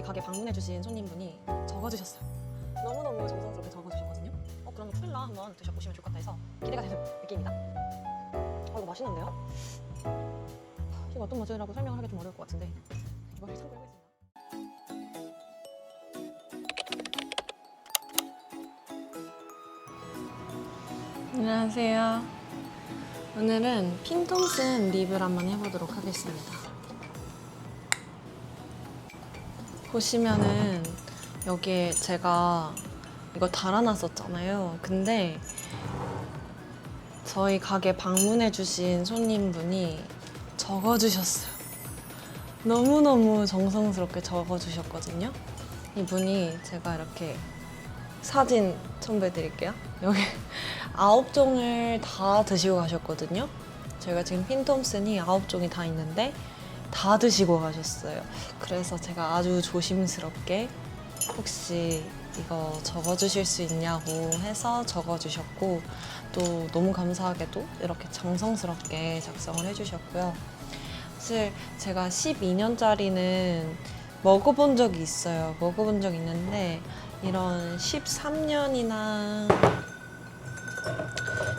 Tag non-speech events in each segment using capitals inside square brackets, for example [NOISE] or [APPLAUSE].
저희 가게 방문해주신 손님분이 적어주셨어요. 너무너무 정성스럽게 적어주셨거든요. 어, 그럼 쿨라 한번 드셔보시면 좋을 것 같아 해서 기대가 되는 느낌입니다. 어, 이거 맛있는데요? 이거 어떤 맛이라고 설명을 하기 좀 어려울 것 같은데 이걸 참고해보겠습니다. 안녕하세요. 오늘은 핀통슨 립을 한번 해보도록 하겠습니다. 보시면은 여기에 제가 이거 달아놨었잖아요. 근데 저희 가게 방문해주신 손님분이 적어주셨어요. 너무너무 정성스럽게 적어주셨거든요. 이분이 제가 이렇게 사진 첨부해드릴게요. 여기 [LAUGHS] 아홉 종을 다 드시고 가셨거든요. 저희가 지금 핀톰슨이 아홉 종이 다 있는데 다 드시고 가셨어요. 그래서 제가 아주 조심스럽게 혹시 이거 적어주실 수 있냐고 해서 적어주셨고 또 너무 감사하게도 이렇게 정성스럽게 작성을 해주셨고요. 사실 제가 12년짜리는 먹어본 적이 있어요. 먹어본 적 있는데 이런 13년이나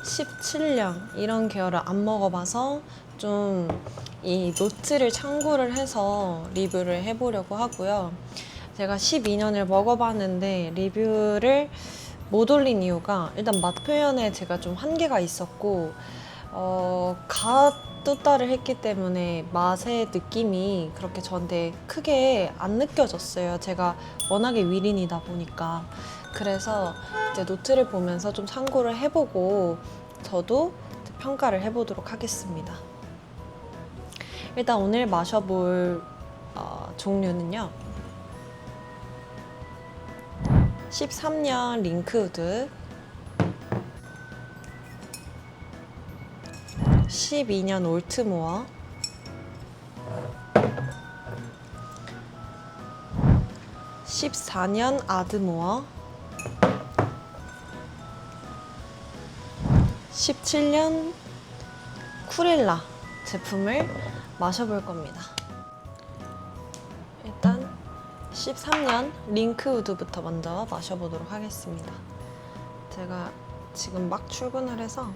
17년 이런 계열을 안 먹어봐서 좀 이 노트를 참고를 해서 리뷰를 해보려고 하고요. 제가 12년을 먹어봤는데 리뷰를 못 올린 이유가 일단 맛 표현에 제가 좀 한계가 있었고 어, 갓뚜따를 했기 때문에 맛의 느낌이 그렇게 저한테 크게 안 느껴졌어요. 제가 워낙에 위린이다 보니까 그래서 이제 노트를 보면서 좀 참고를 해보고 저도 평가를 해보도록 하겠습니다. 일단 오늘 마셔볼 어, 종류는요. 13년 링크우드 12년 올트모어 14년 아드모어 17년 쿠릴라 제품을 마셔볼 겁니다. 일단 13년 링크우드부터 먼저 마셔보도록 하겠습니다. 제가 지금 막 출근을 해서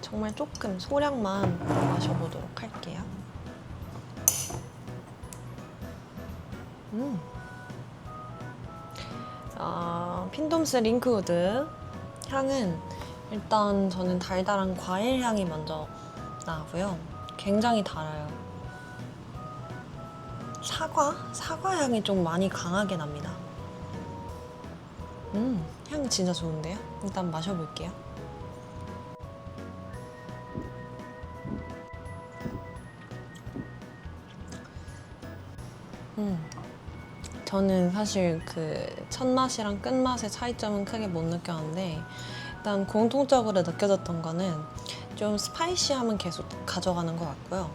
정말 조금 소량만 마셔보도록 할게요. 음. 아, 핀돔스 링크우드 향은 일단 저는 달달한 과일 향이 먼저 나고요. 굉장히 달아요. 사과? 사과 향이 좀 많이 강하게 납니다. 음, 향 진짜 좋은데요? 일단 마셔볼게요. 음, 저는 사실 그 첫 맛이랑 끝 맛의 차이점은 크게 못 느꼈는데 일단 공통적으로 느껴졌던 거는 좀 스파이시함은 계속 가져가는 것 같고요.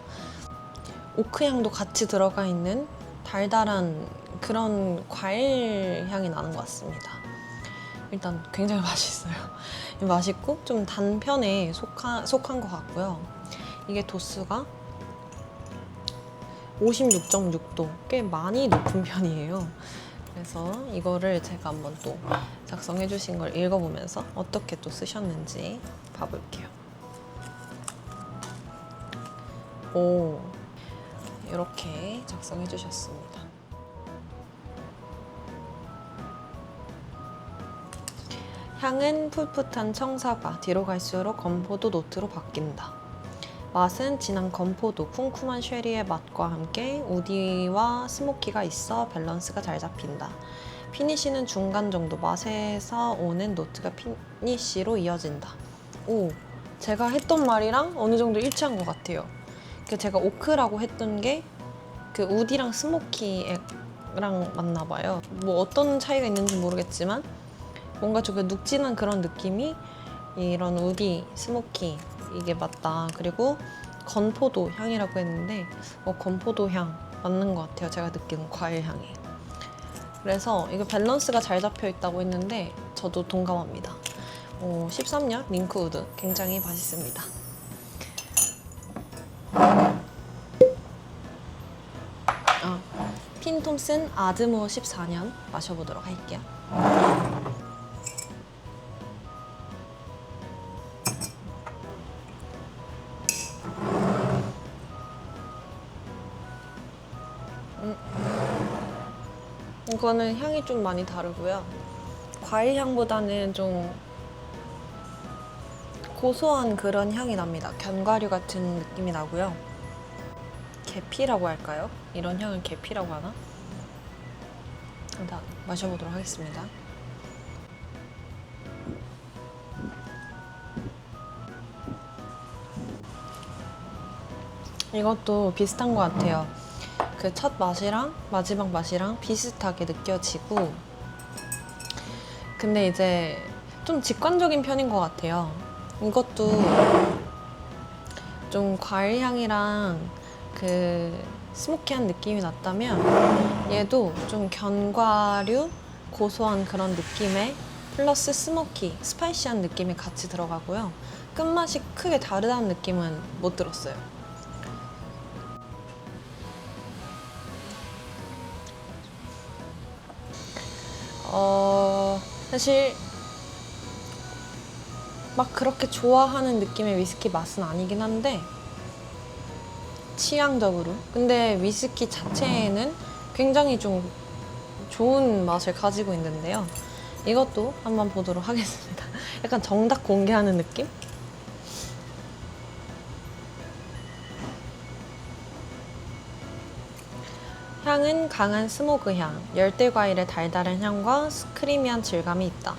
오크 향도 같이 들어가 있는 달달한 그런 과일 향이 나는 것 같습니다. 일단 굉장히 [LAUGHS] 맛있어요. 맛있고 좀 단편에 속한, 속한 것 같고요. 이게 도수가 56.6도 꽤 많이 높은 편이에요. 그래서 이거를 제가 한번 또 작성해 주신 걸 읽어보면서 어떻게 또 쓰셨는지 봐볼게요. 오, 이렇게 작성해 주셨습니다. 향은 풋풋한 청사과, 뒤로 갈수록 건포도 노트로 바뀐다. 맛은 진한 건포도, 쿰쿰한 쉐리의 맛과 함께 우디와 스모키가 있어 밸런스가 잘 잡힌다. 피니쉬는 중간 정도, 맛에서 오는 노트가 피니쉬로 이어진다. 오, 제가 했던 말이랑 어느 정도 일치한 것 같아요. 그 제가 오크라고 했던 게 그 우디랑 스모키랑 맞나 봐요. 뭐 어떤 차이가 있는지 모르겠지만 뭔가 조금 눅진한 그런 느낌이 이런 우디, 스모키 이게 맞다. 그리고 건포도 향이라고 했는데 어, 건포도 향 맞는 것 같아요. 제가 느끼는 과일 향이. 그래서 이거 밸런스가 잘 잡혀 있다고 했는데 저도 동감합니다. 어, 13년 링크우드 굉장히 맛있습니다. 아, 핀톤 톰슨 아드모 14년 마셔보도록 할게요. 음. 이거는 향이 좀 많이 다르고요. 과일 향보다는 좀 고소한 그런 향이 납니다. 견과류 같은 느낌이 나고요. 계피라고 할까요? 이런 향을 계피라고 하나? 일단 마셔보도록 하겠습니다. 이것도 비슷한 것 같아요. 그 첫 맛이랑 마지막 맛이랑 비슷하게 느껴지고 근데 이제 좀 직관적인 편인 것 같아요. 이것도 좀 과일 향이랑 그 스모키한 느낌이 났다면 얘도 좀 견과류 고소한 그런 느낌에 플러스 스모키 스파이시한 느낌이 같이 들어가고요. 끝맛이 크게 다르다는 느낌은 못 들었어요. 어 사실 막 그렇게 좋아하는 느낌의 위스키 맛은 아니긴 한데 취향적으로 근데 위스키 자체에는 굉장히 좀 좋은 맛을 가지고 있는데요 이것도 한번 보도록 하겠습니다 [LAUGHS] 약간 정답 공개하는 느낌? 향은 강한 스모그 향, 열대 과일의 달달한 향과 크리미한 질감이 있다.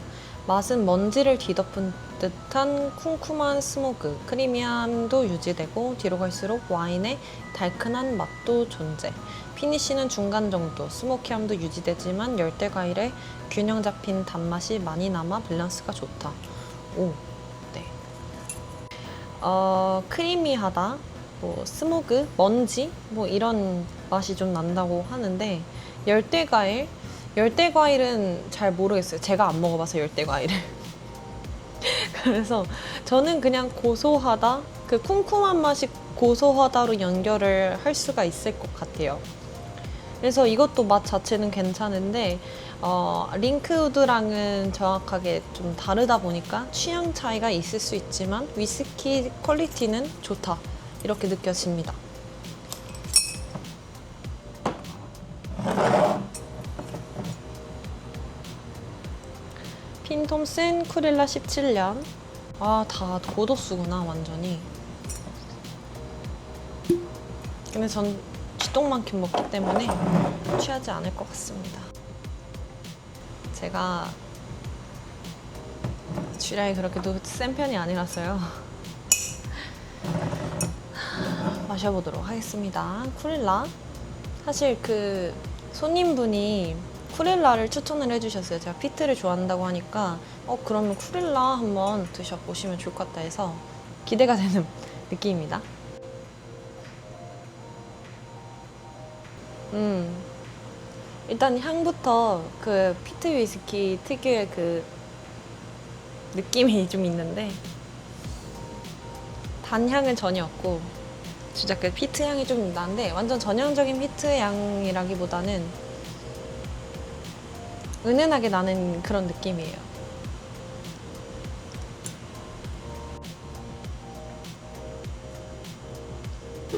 맛은 먼지를 뒤덮은 듯한 쿰쿰한 스모그, 크리미함도 유지되고 뒤로 갈수록 와인의 달큰한 맛도 존재. 피니쉬는 중간 정도, 스모키함도 유지되지만 열대 과일의 균형 잡힌 단맛이 많이 남아 밸런스가 좋다. 오, 네. 어, 크리미하다. 뭐 스모그, 먼지 뭐 이런 맛이 좀 난다고 하는데 열대 과일 열대 과일은 잘 모르겠어요. 제가 안 먹어봐서 열대 과일을. [LAUGHS] 그래서 저는 그냥 고소하다, 그 쿰쿰한 맛이 고소하다로 연결을 할 수가 있을 것 같아요. 그래서 이것도 맛 자체는 괜찮은데 어, 링크우드랑은 정확하게 좀 다르다 보니까 취향 차이가 있을 수 있지만 위스키 퀄리티는 좋다 이렇게 느껴집니다. 핀 톰슨 쿠릴라 17년. 아, 다 고도수구나, 완전히. 근데 전 쥐똥만큼 먹기 때문에 취하지 않을 것 같습니다. 제가 쥐량이 그렇게도 센 편이 아니라서요. [LAUGHS] 마셔보도록 하겠습니다. 쿠릴라. 사실 그 손님분이 쿠릴라를 추천을 해주셨어요. 제가 피트를 좋아한다고 하니까 어 그러면 쿠릴라 한번 드셔보시면 좋을 것 같다 해서 기대가 되는 [LAUGHS] 느낌입니다. 음 일단 향부터 그 피트 위스키 특유의 그 느낌이 [LAUGHS] 좀 있는데 단향은 전혀 없고 진짜 그 피트 향이 좀 나는데 완전 전형적인 피트 향이라기보다는 은은하게 나는 그런 느낌이에요.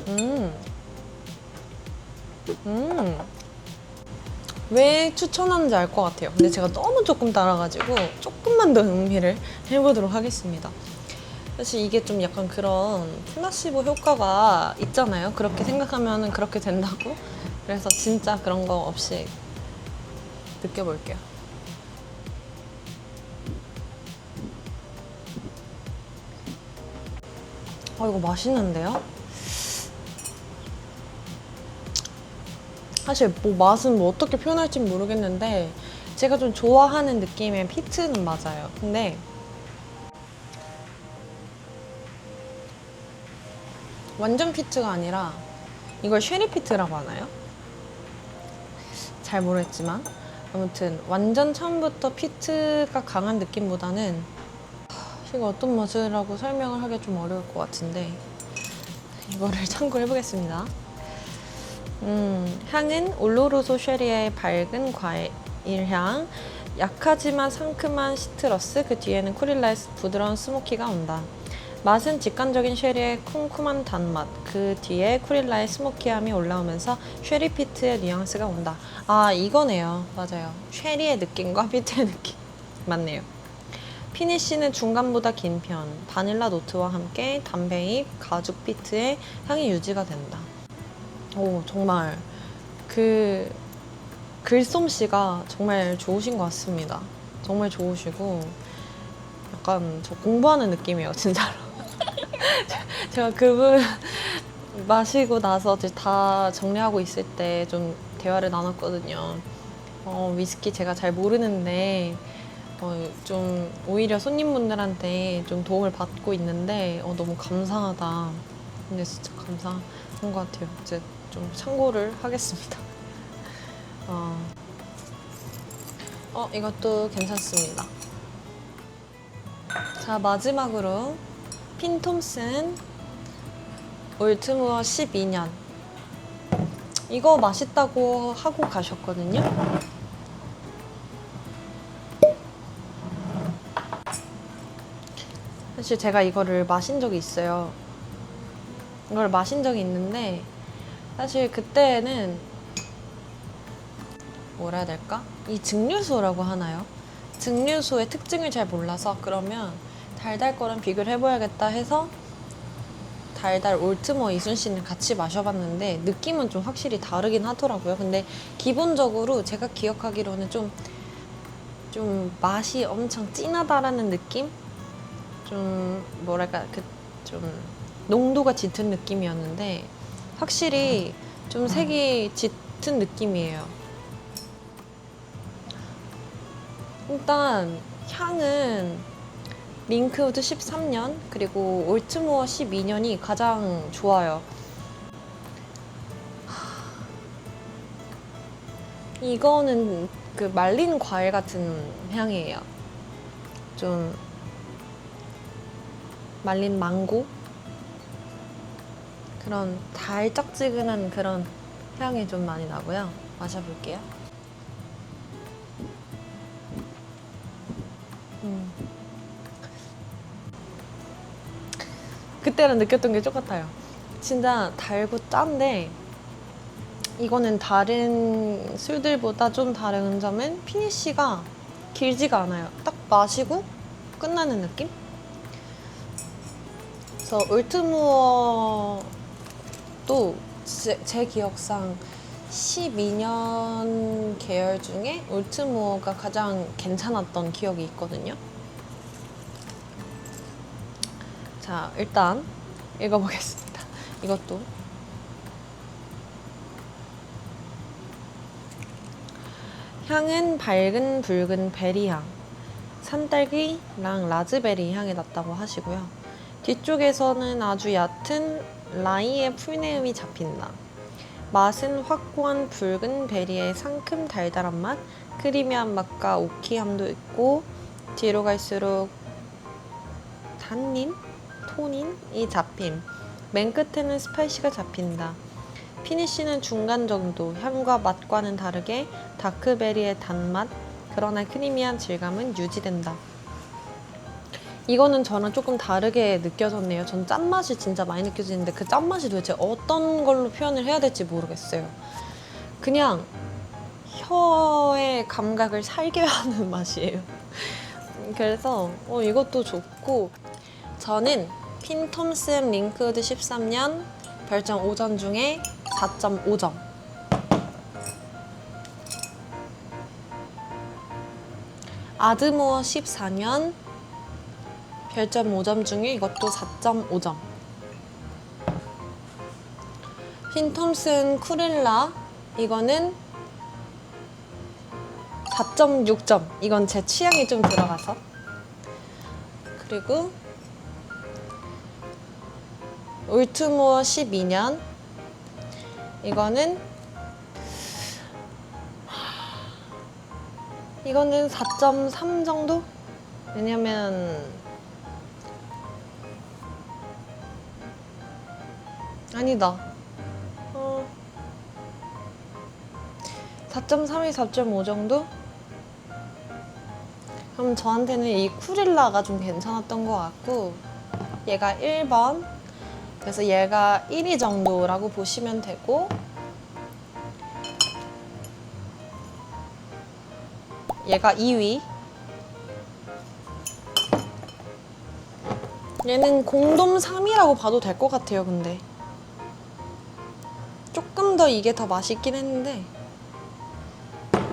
음. 음. 왜 추천하는지 알 것 같아요. 근데 제가 너무 조금 따라가지고 조금만 더 음미를 해보도록 하겠습니다. 사실 이게 좀 약간 그런 플라시보 효과가 있잖아요. 그렇게 생각하면 그렇게 된다고. 그래서 진짜 그런 거 없이 느껴볼게요. 아, 이거 맛있는데요? 사실 뭐 맛은 뭐 어떻게 표현할지 모르겠는데 제가 좀 좋아하는 느낌의 피트는 맞아요. 근데 완전 피트가 아니라 이걸 쉐리 피트라고 하나요? 잘 모르겠지만 아무튼 완전 처음부터 피트가 강한 느낌보다는 하, 이거 어떤 맛이라고 설명을 하기 좀 어려울 것 같은데 이거를 [LAUGHS] 참고해 보겠습니다. 음, 향은 올로로소 쉐리의 밝은 과일 향, 약하지만 상큼한 시트러스, 그 뒤에는 쿠릴라의 부드러운 스모키가 온다. 맛은 직관적인 쉐리의 쿰쿰한 단맛, 그 뒤에 쿠릴라의 스모키함이 올라오면서 쉐리 피트의 뉘앙스가 온다. 아, 이거네요. 맞아요. 쉐리의 느낌과 [LAUGHS] 피트의 느낌. 맞네요. 피니쉬는 중간보다 긴 편, 바닐라 노트와 함께 담배잎, 가죽 피트의 향이 유지가 된다. 오, 정말 그 글솜씨가 정말 좋으신 것 같습니다. 정말 좋으시고 약간 저 공부하는 느낌이에요, 진짜로. [LAUGHS] 제가 그분 마시고 나서 다 정리하고 있을 때 좀 대화를 나눴거든요. 어, 위스키 제가 잘 모르는데 어, 좀 오히려 손님분들한테 좀 도움을 받고 있는데 어, 너무 감사하다. 근데 진짜 감사한 것 같아요. 이제 좀 참고를 하겠습니다. [LAUGHS] 어, 어 이것도 괜찮습니다. 자 마지막으로 핀 톰슨 올트무어 12년 이거 맛있다고 하고 가셨거든요. 사실 제가 이거를 마신 적이 있어요. 이걸 마신 적이 있는데 사실 그때는 뭐라 해야 될까? 이 증류소라고 하나요? 증류소의 특징을 잘 몰라서 그러면 달달 거랑 비교를 해봐야겠다 해서 달달 올트머 이순신을 같이 마셔봤는데 느낌은 좀 확실히 다르긴 하더라고요. 근데 기본적으로 제가 기억하기로는 좀, 좀 맛이 엄청 진하다라는 느낌? 좀 뭐랄까 그 좀 농도가 짙은 느낌이었는데 확실히 좀 색이 짙은 느낌이에요. 일단 향은 링크우드 13년 그리고 올트모어 12년이 가장 좋아요. 이거는 그 말린 과일 같은 향이에요. 좀 말린 망고 그런 달짝지근한 그런 향이 좀 많이 나고요. 마셔볼게요. 그때랑 느꼈던 게 똑같아요. 진짜 달고 짠데 이거는 다른 술들보다 좀 다른 점은 피니쉬가 길지가 않아요. 딱 마시고 끝나는 느낌? 그래서 올트무어도 제, 제 기억상 12년 계열 중에 올트무어가 가장 괜찮았던 기억이 있거든요. 자, 일단 읽어보겠습니다. 이것도. 향은 밝은 붉은 베리향, 산딸기랑 라즈베리 향이 났다고 하시고요. 뒤쪽에서는 아주 얕은 라이의 풀내음이 잡힌다. 맛은 확고한 붉은 베리의 상큼 달달한 맛, 크리미한 맛과 오키함도 있고 뒤로 갈수록 단닌, 토닌이 잡힘. 맨 끝에는 스파이시가 잡힌다. 피니쉬는 중간 정도, 향과 맛과는 다르게 다크베리의 단맛, 그러나 크리미한 질감은 유지된다. 이거는 저는 조금 다르게 느껴졌네요. 전 짠맛이 진짜 많이 느껴지는데 그 짠맛이 도대체 어떤 걸로 표현을 해야 될지 모르겠어요. 그냥 혀의 감각을 살게 [LAUGHS] 하는 맛이에요. 그래서 어, 이것도 좋고 저는 핀 톰슨 링크드 13년 별점 5점 중에 4.5점. 아드모어 14년 별점 5점 중에 이것도 4.5점. 핀 톰슨 쿠릴라 이거는 4.6점. 이건 제 취향이 좀 들어가서. 그리고 울트모어 12년 이거는 이거는 4.3 정도? 왜냐면 아니다. 어, 4.3이 4.5 정도? 그럼 저한테는 이 쿠릴라가 좀 괜찮았던 것 같고 얘가 1번 그래서 얘가 1위 정도라고 보시면 되고 얘가 2위. 얘는 공돔 3위라고 봐도 될 것 같아요 근데. 조금 더 이게 더 맛있긴 했는데.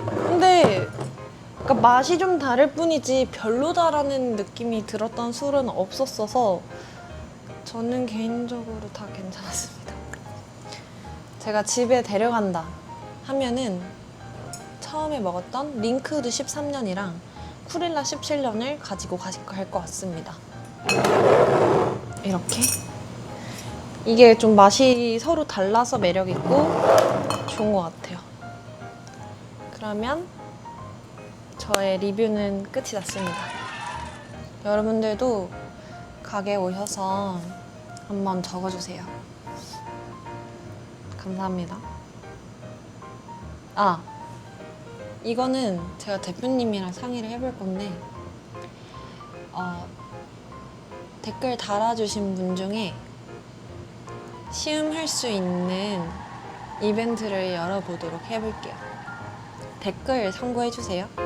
근데 그러니까 맛이 좀 다를 뿐이지 별로다라는 느낌이 들었던 술은 없었어서 저는 개인적으로 다 괜찮았습니다. 제가 집에 데려간다 하면은 처음에 먹었던 링크드 13년이랑 쿠릴라 17년을 가지고 갈 것 같습니다. 이렇게 이게 좀 맛이 서로 달라서 매력 있고 좋은 것 같아요. 그러면 저의 리뷰는 끝이 났습니다. 여러분들도 가게 오셔서 한번 적어주세요. 감사합니다. 아, 이거는 제가 대표님이랑 상의를 해볼 건데, 어, 댓글 달아주신 분 중에 시음할 수 있는 이벤트를 열어보도록 해볼게요. 댓글 참고해주세요.